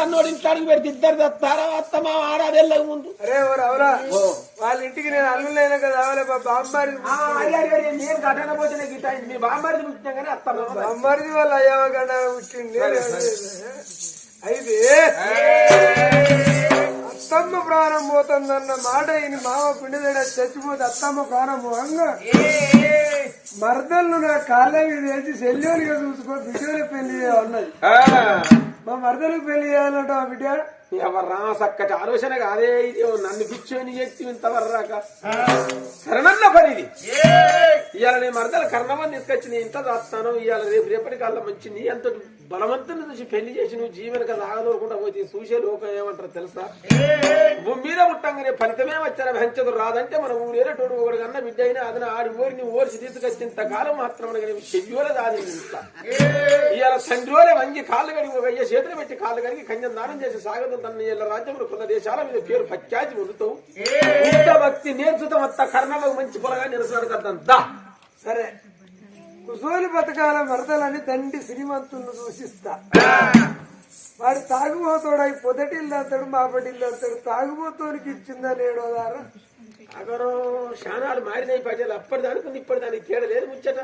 అన్నోడు ఇంటికి పెడితే ఇద్దరు తెస్తారా అత్తమా ఆడాదెళ్ళక ముందు అరే ఓ అవరా వాళ్ళ ఇంటికి నేను అల్లులైనా కదా బామ్మారి నేను ఘటన పోతే గిట్ట. మీ బామ్మారిది పుట్టినా కానీ అత్తమ్మ బామ్మారిది. వాళ్ళ అయ్యవ గంట పుట్టింది. అయితే అత్తమ్మ ప్రాణం పోతుందన్న మాట ఈయన మామ పిండిదడ చచ్చిపోతే అత్తమ్మ ప్రాణం పోగా. మరదళ్ళు నా కాళ్ళ మీద వేసి సెల్లోనిగా చూసుకో బిడ్డలు పెళ్ళి ఉన్నది మా మరదలకు పెళ్ళి చేయాలంట ఆ బిడ్డ? ఎవర్రా చక్కటి ఆలోచన కాదే ఇది నన్ను పిచ్చోని చెప్తే ఇంతవర్రాక శరణన్న పని ఇది ఇవాళ నేను మరదల కర్ణమని తీసుకొచ్చి నేను ఇంత దాస్తాను. ఇవాళ రేపు రేపటి కాలం మంచి నీ అంత బలవంతుని చూసి పెళ్ళి చేసి నువ్వు జీవన కదా ఆగదోరకుండా పోతే చూసే లోకం ఏమంటారు తెలుసా? భూమి మీద పుట్టంగానే ఫలితమే వచ్చారా? వెంచదు రాదంటే మన ఊరేటోడు ఒకటి కన్నా బిడ్డ అయినా అదన ఆడి ఊరిని ఓడిసి తీసుకొచ్చి ఇంతకాలం మాత్రం చెయ్యోలే దాది ఇవాళ తండ్రిలోనే వంగి కాళ్ళు కడిగి ఒక అయ్యే చేతులు పెట్టి కాళ్ళు కడిగి కన్యం దానం చేసి సాగదు తన కొన్న దేశాల మీద పేరు పత్యాచి పొందుతావు. ఇంత భక్తి నేర్చుతాం అంత కర్ణలకు మంచి పొలగా సరే. కుసోని బతకాల మరదలని తండ్రి శ్రీమంతులను దూషిస్తా. వాడు తాగుబోతోడై పొదటిల్లు అంతాడు మాపటిల్లు అంతాడు తాగుబోతోనికి ఇచ్చిందా నేడోదారా అగరో శానాలు మారినాయి ప్రజలు అప్పటి దానికి ఇప్పటి దానికి తేడా లేదు ముచ్చట.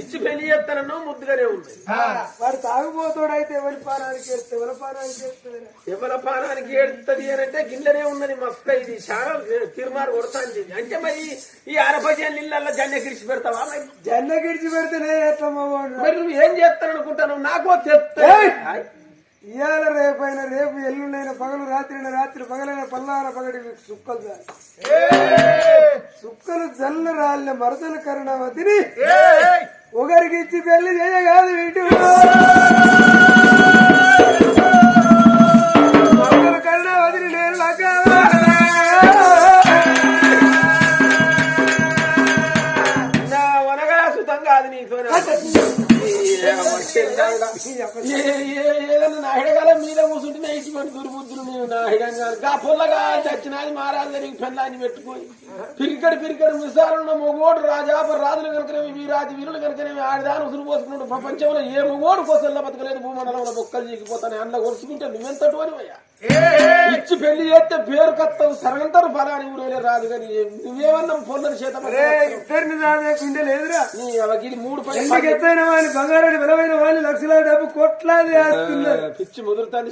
ఇచ్చి పెళ్ళి చేస్తానన్నో ముద్దుగానే ఉంది. వాడు తాగుబోతోడైతే ఎవరి పానానికి వేస్తే ఎవరి పానానికి వేస్తుంది ఎవరి పానానికి ఏడుతుంది అని అంటే గిన్నెనే ఉన్నది మస్తు ఇది. చాలా తిరుమారు కొడతాంది అంటే మరి ఈ అరపజాన్ ఇళ్ళల్లో జన్య గిడిచి పెడతావా? జన్న గిడిచి పెడితే నేను ఎట్లా మగవాడు మరి నువ్వు ఏం చేస్తాను అనుకుంటాను నాకో తెస్తా ఏయ్! ఇవాళ రేపైన రేపు ఎల్లుండైన పగలు రాత్రి రాత్రి పగలైన పల్లార పగడి మీకు సుక్కలు చాలు సుక్కలు జల్ల రాళ్ళ మరదల కరుణావతిని ఒకరికి ఇచ్చి పెళ్ళి చేయగాదు వీటి నా హిడగల మీద కూర్చుంటే ఇటువంటి దుర్బుద్ధులు మేము నా హిడంగా గా పుల్లగా చచ్చినది మహారాజు నీకు పెళ్ళాన్ని పెట్టుకొని. పిరికడు పిరికడు మిసారున్న మొగోడు రాజాప రాజులు కనుకనేవి వీరాజు వీరులు కనుకనేవి ఆడదాని ఉసురు పోసుకున్నాడు ప్రపంచంలో ఏ మొగోడు కోసం బతకలేదు భూమండలంలో బొక్కలు చీకిపోతాను అందులో కొరుచుకుంటే నువ్వెంత టోనివయ్యా ఇచ్చి పెళ్ళి చేస్తే పేరు కత్తవు సరంతరు ఫలాని ఊరేలే రాదు కానీ నువ్వేమన్నా పొందని చేత లేదురా. నీ మూడు పై ఎందుకు ఎత్తైన వాళ్ళు బంగారాన్ని బలమైన వాళ్ళు లక్షల డబ్బు కోట్లాది ఆస్తున్నారు పిచ్చి ముదురుతాన్ని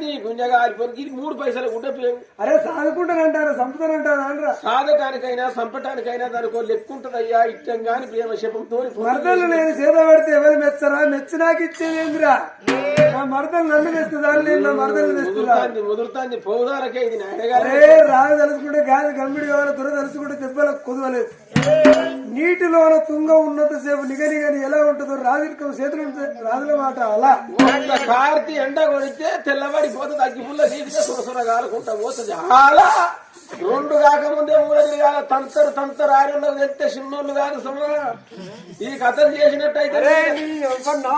నీ గుండెగా ఆరిపోయి మూడు పైసలు పేరు. అరే సాదుకుంటానంటారా చంపుతానంటారా అనరా సాధటానికైనా సంపటానికైనా దానికో లెక్కుంటదయ్యా ఇష్టం గాని ప్రేమ శపంతో మరదలు నేను చేత పడితే ఎవరు మెచ్చరా? మెచ్చి నాకు ఇచ్చేదేంద్రా మరదలు నన్ను తెస్తుందా నేను మరదలు తెస్తుందా ముదురుతాంది పౌదారకే ఇది నాయనగారు. రాదు తలుచుకుంటే గాలి గమ్మిడి కావాలి దుర తలుచుకుంటే దెబ్బలకు కుదవలేదు. నీటిలోన తుంగ ఉన్నంత సేపు నిగనిగని ఎలా ఉంటుందో రాజుకం చేతులు రాజుల మాట అలా. కార్తీ ఎండ కొడితే తెల్లబడి పోతే తగ్గి పుల్ల నీటిగా సురసుర కాలుకుంటా పోతుంది. అలా. రెండు కాకముందే ఊరది కాల తంతరు తంతరు ఆరులకు తెస్తే చిన్నోళ్ళు కాదు సమా ఈ కథలు చేసినట్టయితే నీ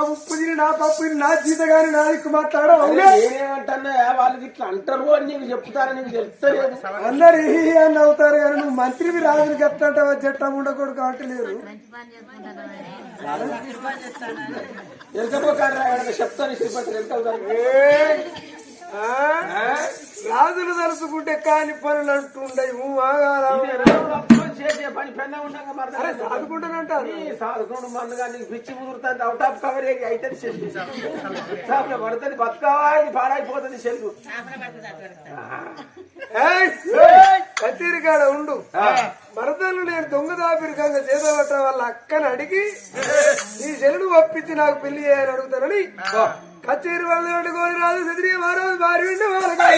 ఉప్పు తిని నా పప్పు నా జీత గాని నా దిక్కు మాట్లాడవు నేనేమంటున్నా వాళ్ళకి ఇట్లా అంటారు అని నీకు చెప్తారని నీకు చెప్తలేదు అందరు అని అవుతారు కానీ నువ్వు మంత్రివి రాజుని చెప్తాంటావా? జట్టం ఉండకూడదు కాబట్టి లేదు. ఎంత చెప్తాను శ్రీపతి ఎంత అవుతారు? రాజులు తలుచుకుంటే కాని పనులు అంటుండే చేసే పని ఉండగా మరి. సాదుకుంటానంటారు. మన్నగా నీకు పిచ్చి కుదురుతుంది అవుట్ ఆఫ్ కవర్ అయితే చెల్లి చేపల పడుతుంది బతుకావా? ఇది పాడైపోతుంది చెల్లు. కత్తిరికాడ ఉండు. మరదలు నేను దొంగ దాపిరికంగా చేదవట వాళ్ళ అక్కని అడిగి నీ చెల్లుడు ఒప్పించి నాకు పెళ్ళి చేయని అడుగుతానని కచేరి వాళ్ళు పెట్టుకొని రాజు చదివి మహారాజు భార్య ఉంటే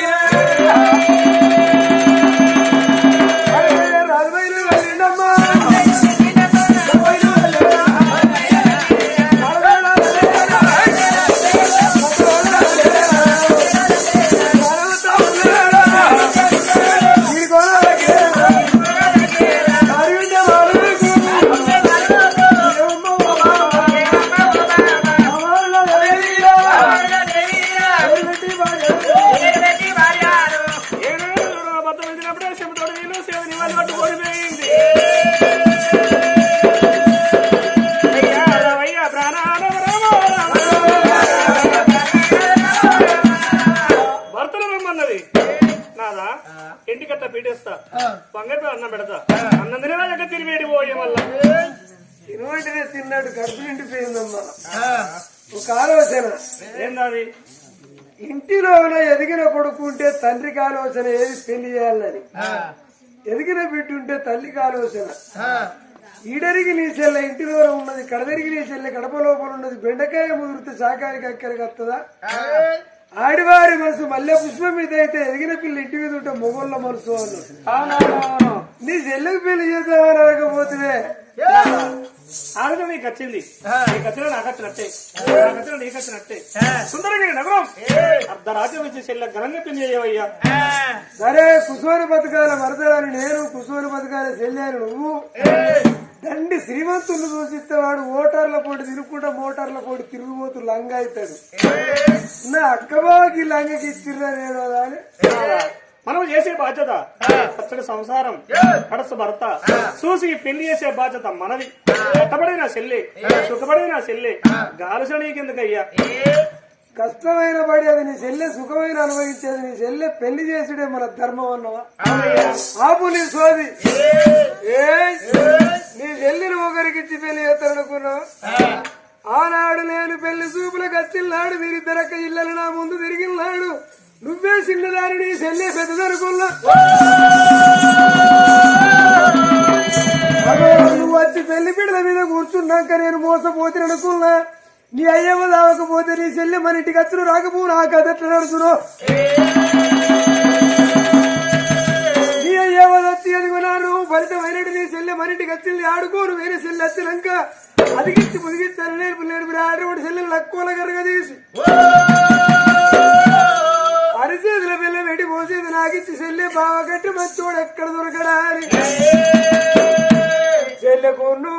పెడతా. అన్నం తినరాక తిరిగి పోయే మళ్ళా. ఇరువంటినే తిన్నాడు కడుపు నిండిపోయిందమ్మా. ఒక ఆలోచన. ఏందది? ఇంటిలోన ఎదిగిన కొడుకు ఉంటే తండ్రికి ఆలోచన ఏది? పెళ్ళి చేయాలని. ఎదిగిన బిడ్డ ఉంటే తల్లికి ఆలోచన. ఈడరిగి నీ చెల్లె ఇంటిలో ఉన్నది కడదరిగి నీ చెల్లె కడప లోపల ఉన్నది బెండకాయ ముదిరితే శాకానికి అక్కడికి వస్తుందా? ఆడివారి మనసు మల్లె పుష్పం మీద అయితే ఎదిగిన పిల్ల ఇంటి మీద ఉంటే మొగోళ్ళ మనసు అన్న నీ చెల్లెకి పెళ్ళి చేద్దామని అనకపోతే ఆలోచన నీకు వచ్చింది నీకు వచ్చిన నాకు వచ్చినట్టే నాకు వచ్చిన నీకు వచ్చినట్టే సుందరగిరి నగరం. అర్ధరాజ్యం వచ్చి చెల్లె ఘనంగా పెళ్ళి చేయవయ్యా. సరే కుసోని బతకాల మరదలని నేను కుసోని బతకాల చెల్లాను నువ్వు. దండి శ్రీమంతుని చూసిస్తే వాడు ఓటర్ల పోటీ తిరుగుకుంటా మోటార్ల పోటీ తిరుగుబోతు లంగ అవుతాడు. నా అక్కబాకి లంగకి ఇచ్చిర్రా నేను అని. మనం చేసే బాధ్యత పచ్చడి సంసారం కడస భర్త చూసి పెళ్ళి చేసే బాధ్యత మనది. కట్టబడిన చెల్లి సుఖపడిన చెల్లి గాలుస నీకెందుకయ్యా కష్టమైన పడి అది నీ చెల్లె సుఖమైన అనుభవించేది నీ చెల్లె పెళ్ళి చేసుడే మన ధర్మం అన్నవా? ఆపు నీ సోది. నీ చెల్లిని ఒకరికిచ్చి పెళ్ళి చేస్తారనుకున్నావు? ఆనాడు నేను పెళ్ళి చూపులకు వచ్చిన్నాడు మీరిద్దరక్క ఇళ్ళని నా ముందు తిరిగిన్నాడు నువ్వే చిన్నదాని నీ చెల్లె పెద్దదనుకున్నా. నువ్వు వచ్చి పెళ్ళి పిడల మీద కూర్చున్నాక నేను మోసపోతే అనుకున్నా నీ అయ్యమ్మ దావకపోతే నీ చెల్లి మన ఇంటికి వచ్చును రాకపో నా కథ ఎట్లా నడుచును? నీ అయ్యమ్మ వచ్చి అనుకున్నాను ఫలితమైనట్టు నీ చెల్లి మన ఇంటికి వచ్చింది ఆడుకోను వేరే చెల్లి వచ్చినాక అదిగించి ముదిగించాను నేర్పు నేర్పు ఆడవాడి చెల్లెలు లక్కువల గరగ తీసి. అరిచేతుల పిల్ల పెట్టి పోసేది నాకిచ్చి చెల్లె బావ కట్టి మంచోడు ఎక్కడ దొరకడా అని. చెల్లెకున్ను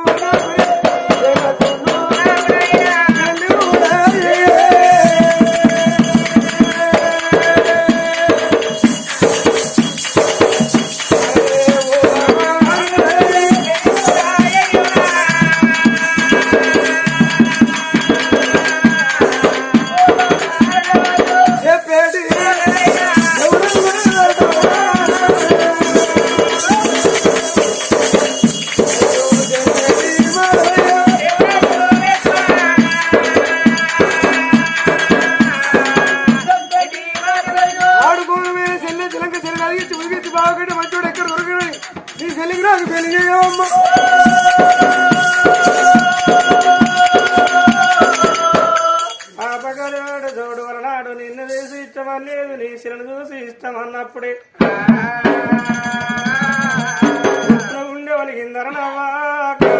ఉండే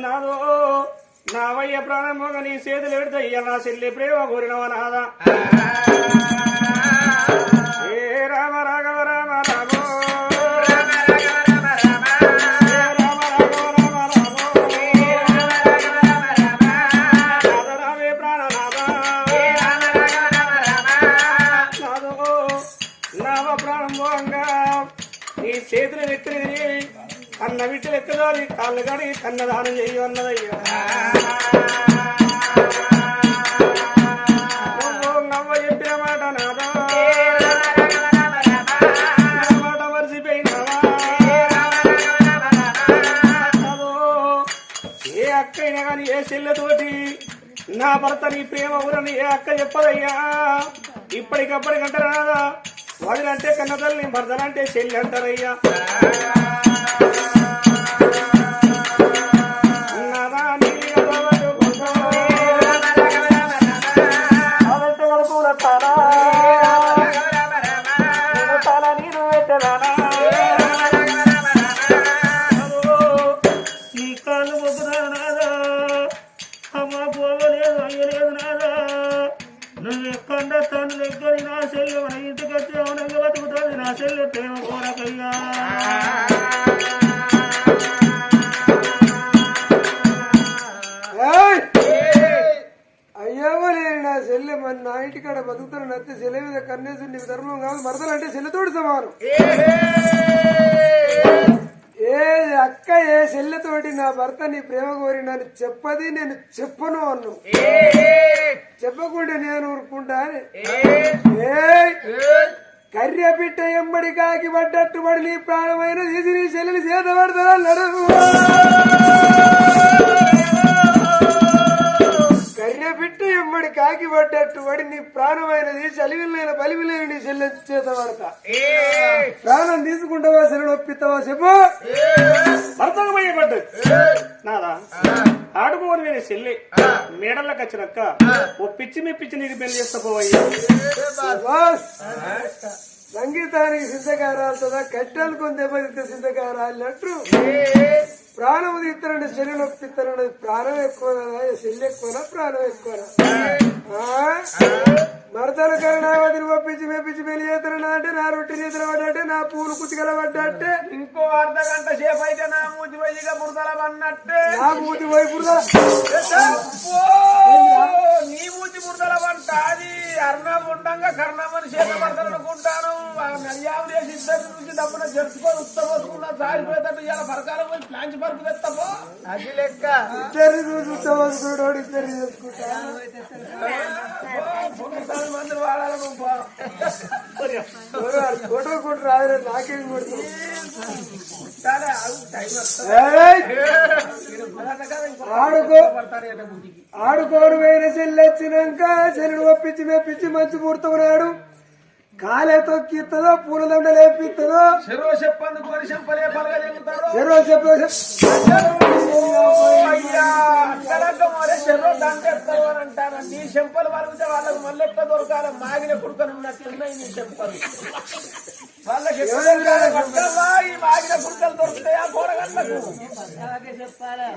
నాదో నావయ్య ప్రాణమోగ నీ చేతులు పెడితే ఇయ్య నా చెల్లి ప్రేమ కోరినవ అన్న విట్టలు ఎక్కదాలి కాళ్ళు కన్నదానం చెయ్యి అన్నదయ్యా నవ్వ చెప్పిన మాట నాదా? మాట మరిచిపోయినావా? ఏ అక్క అయినా కానీ ఏ చెల్లెతోటి నా భర్త నీ ప్రేమ ఊరని ఏ అక్క చెప్పదయ్యా? ఇప్పటికప్పటికంటే రాదా వదిలంటే కన్న తల్లి భర్తలంటే చెల్లి అంటారయ్యా. ఇంటికాడ బతుకుతాను నత్తి చెల్లె మీద కన్నేసి నీకు ధర్మం కాదు మరదలు అంటే చెల్లెతోటి సమానం. నన్ను చెప్పది నేను చెప్పను అన్ను. చెప్పకుండా నేను ఊరుకుంటా అని! కర్రె పిట్ట ఎంబడి కాకి పడ్డట్టు పడి నీ ప్రాణమైన తీసి నీ చెల్లెని చేత పడతా ఎంబడి కాకి పడ్డట్టు పడి నీ ప్రాణమైన తీసి అలివిలైన బలివిలేని నీ చెల్లెని చేత పడతా ప్రాణం తీసుకుంటావా శరణు ఒప్పిస్తావా చెప్పు. భర్తకు పోయేపడ్డది నాదా ఆడుకోని వేరే చెల్లి మేడల్లోకి వచ్చినక్క ఓ పిచ్చి మెప్పించి నీకు పెళ్ళి చేస్తా పోవయ్యా బాస్ సంగీతానికి సిద్ధకారాలతో కట్టెలకు దెబ్బతిస్తే సిద్ధకారాలినట్టు ప్రాణం తీస్తారంటే శరీరం నొప్పిస్తారంటే ప్రాణం ఎక్కువ కదా శరీరం ఎక్కువనా? ప్రాణం ఎక్కువనా? మరతల కరుణావతిని పంపించి మెప్పించి పెళ్ళి చేస్తారన్నా అంటే నా రొట్టె చేతులు పడ్డట్టే నా పూలు కుతికల పడ్డట్టే. ఇంకో అర్ధ గంట సేపు అయితే నా మూతి వయ్యిగా బురదల పన్నట్టే నా మూతి అబ్బో! నీ మూతి బురదల వంట అది అర్ణం ఉండంగా కర్ణమని చేత పడతాననుకుంటాను నడియావు చేసి ఇద్దరు నుంచి డబ్బున జరుపుకొని ఉత్తమోసుకున్నా సారిపోయేటట్టు ఇలా పరకాలం పోయి ప్లాంచి పరుపు తెస్తాపో అది లెక్క. ఇద్దరిని చూసి ఉత్తమోసుకున్నాడు ఇద్దరిని చేసుకుంటా. మంది వాడాలి నువ్వు పో. ఫోటో కూడా రాదు నాకేం కొడుతుంది. ఆడుకో. ఆడుకోడు వేరే చెల్లి వచ్చినాక చెల్లుడు ఒప్పించి మెప్పించి మంచి ముహూర్తం తొక్కిస్తుందో పూల దండ లేపిస్తుందో చెరువు చెప్పందుకు వరి చెంపలే పలగ చెంగుతారు చెరువు చెప్పు అయ్యా అక్కడక్క మరే చెరువు దండెత్తావు అని అంటాను నీ చెంపలు వలిగితే వాళ్ళకి మళ్ళీ ఎట్లా దొరకాలి. మాగిన కుడుకొని ఉన్నట్టున్నాయి నీ చెంపలు. వాళ్ళకి ఈ మాగిన కుడుకలు దొరుకుతాయా కూరగంటకు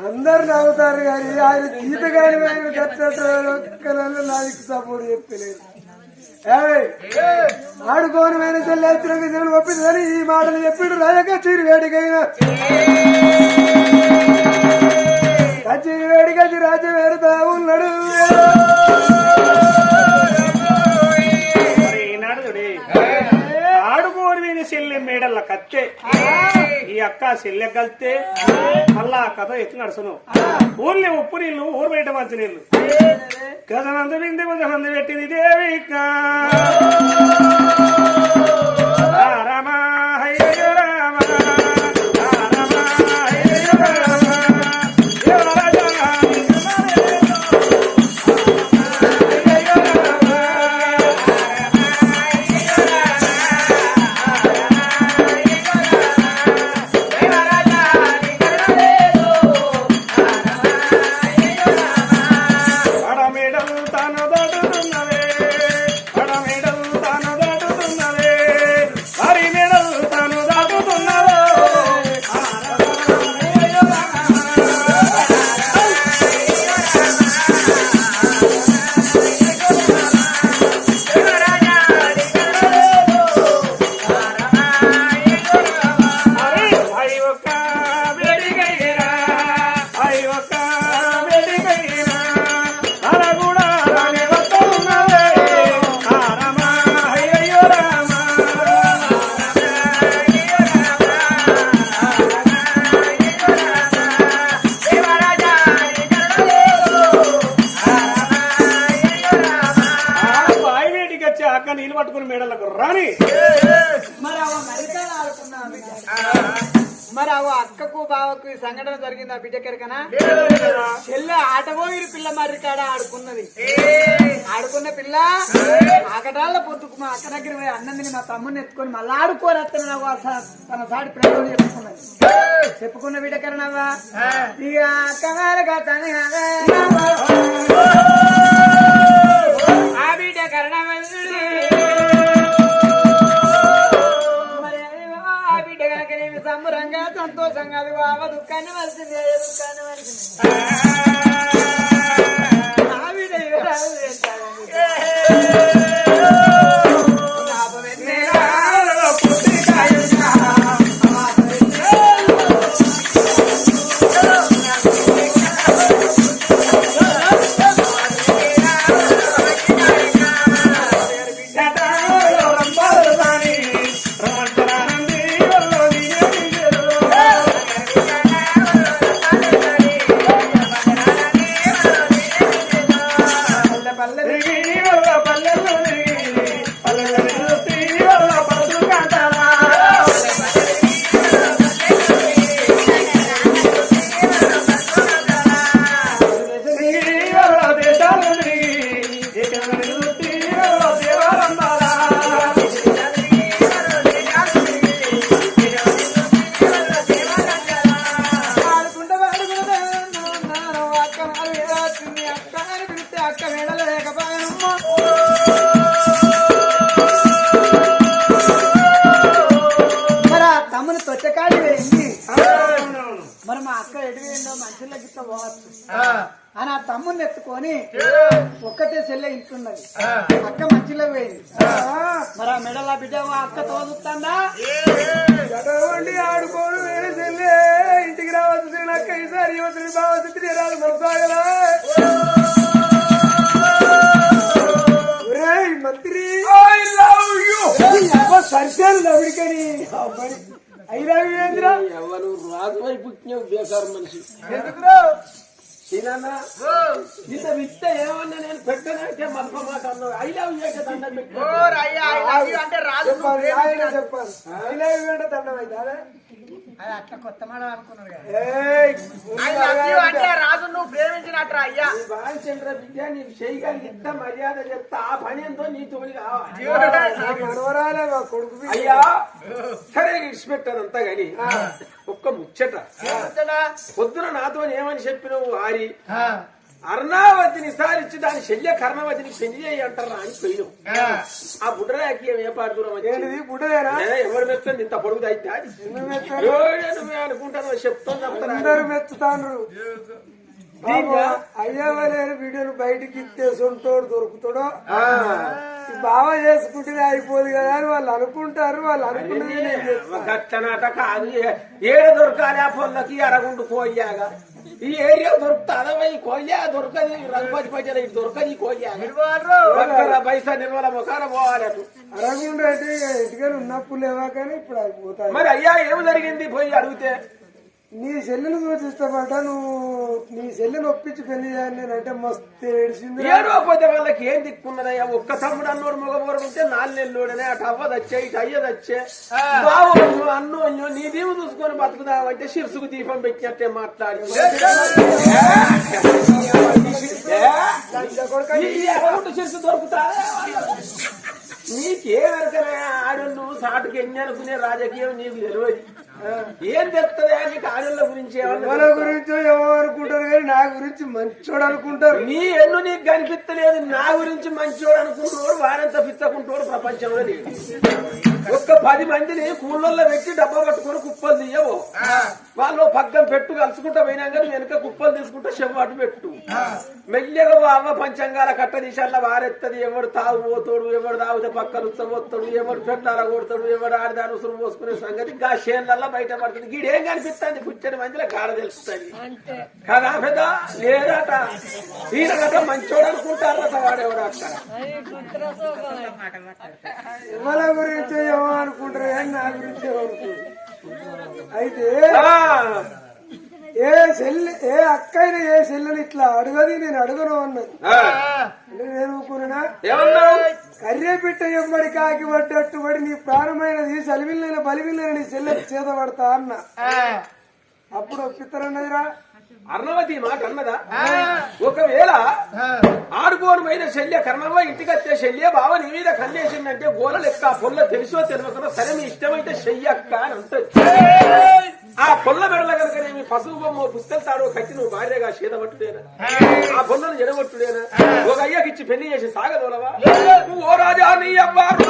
అందరు నవ్వుతారు కానీ ఆయన గీత కాని ఆయన గట్టలు నాకు సపోర్ట్ చెప్పలేదు. ఆడుకోని వేరే చెల్లి వచ్చినాక చెల్లి ఒప్పిందని ఈ మాటలు చెప్పిండు రాయక చిరు వేడికైనా. కచ్చిరి వేడికచ్చి రాజ్యం వేడుతా ఉన్నాడు చెల్లి మేడల్ల కత్తే. ఈ అక్క చెల్లె కలితే. మళ్ళా ఆ కథ ఎట్లా నడుచును ఊర్లే ఉప్పు నీళ్ళు ఊరు బయట మంచి నీళ్ళు. గదనందు వింది పెట్టింది దేవిక. రామ నీళ్ళు పట్టుకుని మేడలకు రాని. మరి అవ అక్కకు బావకు ఈ సంఘటన జరిగింది ఆ బిడ్డ కెరకనా? చెల్లె ఆటబోయిరు పిల్ల మరి కాడ ఆడుకున్నది. ఆడుకున్న పిల్ల ఆకటాళ్ళ పొద్దుకు మా అక్క దగ్గర పోయి అన్నం తిని మా తమ్ముని ఎత్తుకొని మళ్ళీ ఆడుకోరత్తన నాకు ఆ సా- తన సాటి ప్రేమ చెప్పుకున్నది. చెప్పుకున్న బిడ్డ కరణవా ఇక అక్క ఆ బిడ్డ కరణవల్లుడు సంబరంగా సంతోషంగా అది ఆవ దుఃఖాన్ని వలసింది ఏ దుఃఖాన్ని వలసింది ఆ. బిడ్డ పల్లెలు పల్లెలు మంచిలో గిట్ల పోవచ్చు. అని ఆ తమ్ముని ఎత్తుకొని ఒక్కతే చెల్లె ఇంటున్నది అక్క మంచిలో పోయింది. మరి ఆ మెడల బిడ్డ అక్క తోదుతాందా చదవండి ఆడుకోను వేరే చెల్లె. ఇంటికి రావచ్చు నాకు ఈసారి యువతుని బావతి రాదు మనసాగలా. మంత్రి. సరిసేను నవ్వుడికని ఐ లవ్ యూ. ఏంద్రా ఎవరు రాజు వైపు పుట్టినావు బేకారు మనిషి ఇంత విత్త ఏమన్నా నేను పెట్టనంటే మల్ప మాట అన్నావు. ఐ లవ్ యూ అంటే దండం చెప్పాలి ఐ లవ్ యూ అంటే దండం అయితే అదే అట్లా కొత్త మాట కదా. అంటే రాజు నువ్వు ప్రేమించినట్రా అయ్యా. బాలచంద్ర విద్య నీకు చేయగలిగిత మర్యాద చెప్తా ఆ పని ఎంతో నీ తోడి కావాలి కొడుకు. అయ్యా సరే ఇడిచిపెట్టానంతా గాని ఒక్క ముచ్చట. పొద్దున నాతో ఏమని చెప్పినవు ఆరి? అర్ణావతిని సారిచ్చి దాని శల్య కర్ణవతిని పెళ్ళి చేయి అంటారా అని పోయినావు ఆ. బుడ్రాకి ఏ బుడ్డదేనా? ఎవరు మెచ్చండి ఇంత పొడుగు అయితే అనుకుంటాను చెప్తాను చెప్తాను? అయ్యవలేని వీడియోలు బయటికి ఇస్తే సొంతోడు దొరుకుతాడో? బావ చేసుకుంటేనే అయిపోదు కదా అని వాళ్ళు అనుకుంటారు. వాళ్ళు. గట్టనాట కాదు. ఏ- ఏడ దొరకాలి ఆ పొల్లకి? అరగుండు కోయ్యాగా ఈ ఏరియా దొరుకుతా ఈ కోయ్యా దొరకది రఘుపతి పైన ఇటు దొరకది ఈ కోయ్యా పైసా నిర్మల ముఖాన పోవాలి అటు. అరగుండు అంటే ఇక ఇంటికని ఉన్నప్పుడు లేవా కానీ ఇప్పుడు అయిపోతాయి మరి అయ్యా ఏమి జరిగింది పోయి అడిగితే? నీ చెల్లెలు చూసి ఇష్టపడ్డా నువ్వు నీ చెల్లెని ఒప్పించి పెళ్ళి చేయాలి నేనంటే మస్తు ఏడిసింది ఏడోపోతే వాళ్ళకి ఏం దిక్కున్నదయ్యా ఒక్క తమ్ముడు అన్నోడు మగబోరు ఉంటే నాలుగు నెలలోనే అటు అవ్వదచ్చే ఇటు అయ్యదచ్చే బావోళ్ళు అన్నోళ్ళు నీ దీవు చూసుకొని బతుకుదామంటే శిర్సుకు దీపం పెట్టినట్టే మాట్లాడి శిర్సు దొరుకుతా నీకేమరకనే ఆడళ్ళు సాటుకి ఎన్ని అనుకునే రాజకీయం నీకు తెలియదు ఏం తెస్తుందా నీకు ఆడళ్ళ గురించి మన గురించి ఏమో అనుకుంటారు కానీ నా గురించి మంచోడు అనుకుంటారు. నీ ఎన్ను నీకు కనిపిస్తలేదు. నా గురించి మంచోడు అనుకుంటున్నాడు వారంతా పిచ్చకుంటోడు ప్రపంచంలో ఒక్క పది మందిని కూళ్ళల్లో పెట్టి డబ్బా పట్టుకొని కుప్పలు తీయవు. వాళ్ళు పక్కన పెట్టు కలుసుకుంటా పోయినా కానీ వెనక కుప్పలు తీసుకుంటా చెవ్వాటు పెట్టు. మెల్లగా అవ్వ పంచంగాల కట్ట దిశల్లో వారెత్తది. ఎవడు తాగు పోతాడు ఎవడు తాగితే పక్కన ఉచ్చబోతాడు ఎవడు పెట్టారా కొడతాడు ఎవడు ఆడదాని ఉసురు పోసుకునే సంగతి గా షేన్లల్లో బయట పడుతుంది గీడేం కనిపిస్తుంది? పుచ్చని మందిలో కాడ తెలుస్తుంది. కదా పెద్ద? లేదట. ఈయన గట్ట మంచోడు అనుకుంటారట వాడేవాడు అక్కడ. మన గురించి ఏమో అనుకుంటారు? నా గురించి అయితే ఆ, ఏ చెల్లి ఏ అక్కైనా ఏ చెల్లెని ఇట్లా అడగది నేను అడగను అన్నది నేను ఊరుకున్నా కర్రే పిట్ట ఎమ్మడి కాకి పడ్డట్టు పడి నీ ప్రాణమైనది సలివిల్లైన బలివిల్లైన నీ చెల్లె చేత పడతా అన్న. అప్పుడు ఒప్పిస్తారన్నదిరా అర్ణవతి మాట అన్నదా? ఒకవేళ ఆడుకోని పోయిన శల్య కర్ణవ్వ ఇంటికి వచ్చే శల్య బావ నీ మీద కన్నేసిందంటే గోల లెక్క పొల్ల తెలుసో తెలియకుండా సరే మీ ఇష్టమైతే చెయ్యక్క అని ఉంటుంది ఆ పొల్ల మెడల కనుక నేను పసుపు బొమ్మ పుస్తెళ్తాడో కట్టి నువ్వు భార్యగా చేదబట్టుడేనా ఆ. పొల్లను జడగొట్టుడేనా ఒక అయ్యకి ఇచ్చి పెళ్ళి చేసి సాగదోలవా? ఓ రాజా నీ అవ్వారు